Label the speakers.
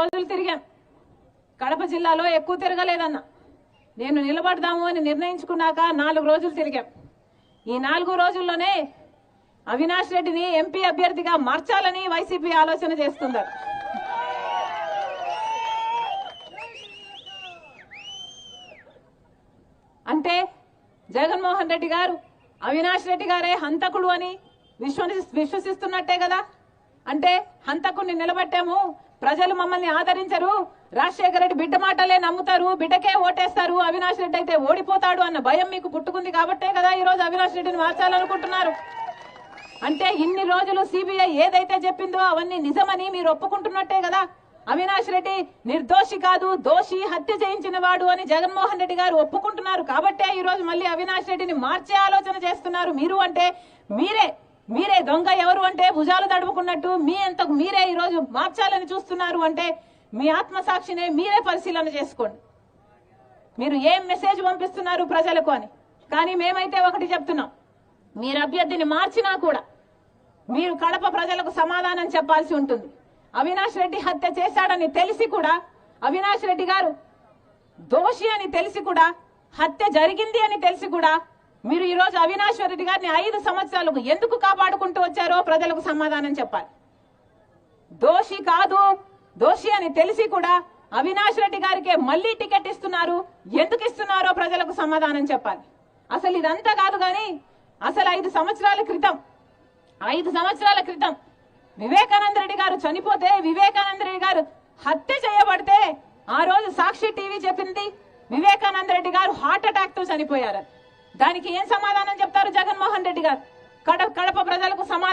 Speaker 1: రోజులు తిరిగాం. కడప జిల్లాలో ఎక్కువ తిరగలేదన్న. నేను నిలబడదాము అని నిర్ణయించుకున్నాక నాలుగు రోజులు తిరిగాం. ఈ నాలుగు రోజుల్లోనే అవినాష్ రెడ్డిని ఎంపీ అభ్యర్థిగా మార్చాలని వైసీపీ ఆలోచన చేస్తున్నారు. అంటే జగన్మోహన్ రెడ్డి గారు అవినాష్ రెడ్డి గారే హంతకుడు అని విశ్వసి విశ్వసిస్తున్నట్టే కదా? అంటే హంతకుని నిలబెట్టాము. ప్రజలు మమ్మల్ని ఆదరించరు. రాజశేఖర రెడ్డి బిడ్డ మాటలే నమ్ముతారు. బిడ్డకే ఓటేస్తారు. అవినాష్ రెడ్డి అయితే ఓడిపోతాడు అన్న భయం మీకు పుట్టుకుంది కాబట్టే కదా ఈ రోజు అవినాష్ రెడ్డిని మార్చాలనుకుంటున్నారు. అంటే ఇన్ని రోజులు సిబిఐ ఏదైతే చెప్పిందో అవన్నీ నిజమని మీరు ఒప్పుకుంటున్నట్టే కదా. అవినాష్ రెడ్డి నిర్దోషి కాదు దోషి హత్య చేయించిన వాడు అని జగన్మోహన్ రెడ్డి గారు ఒప్పుకుంటున్నారు కాబట్టే ఈ రోజు మళ్ళీ అవినాష్ రెడ్డిని మార్చే ఆలోచన చేస్తున్నారు మీరు అంటే మీరే. మీరే దొంగ ఎవరు అంటే భుజాలు తడుపుకున్నట్టు మీ అంతకు మీరే ఈరోజు మార్చాలని చూస్తున్నారు అంటే మీ ఆత్మసాక్షినే మీరే పరిశీలన చేసుకోండి. మీరు ఏం మెసేజ్ పంపిస్తున్నారు ప్రజలకు అని. కానీ మేమైతే ఒకటి చెప్తున్నాం. మీరు అభ్యర్థిని మార్చినా కూడా మీరు కడప ప్రజలకు సమాధానం చెప్పాల్సి ఉంటుంది. అవినాష్ రెడ్డి హత్య చేశాడని తెలిసి కూడా అవినాష్ రెడ్డి గారు దోషి అని తెలిసి కూడా హత్య జరిగింది అని తెలిసి కూడా మీరు ఈరోజు రోజు అవినాష్ రెడ్డి గారిని ఐదు సంవత్సరాలకు ఎందుకు కాపాడుకుంటూ వచ్చారో ప్రజలకు సమాధానం చెప్పాలి. దోషి కాదు దోషి అని తెలిసి కూడా అవినాష్ రెడ్డి గారికి మళ్ళీ టికెట్ ఇస్తున్నారు. ఎందుకు ఇస్తున్నారో ప్రజలకు సమాధానం చెప్పాలి. అసలు ఇదంతా కాదు కానీ అసలు ఐదు సంవత్సరాల క్రితం ఐదు సంవత్సరాల క్రితం వివేకానంద రెడ్డి గారు చనిపోతే వివేకానంద రెడ్డి గారు హత్య చేయబడితే ఆ రోజు సాక్షి టీవీ చెప్పింది వివేకానంద రెడ్డి గారు హార్ట్ అటాక్తో చనిపోయారు దానికి ఏం సమాధానం చెప్తారు జగన్మోహన్ రెడ్డి గారు? కడప కడప ప్రజలకు సమాధానం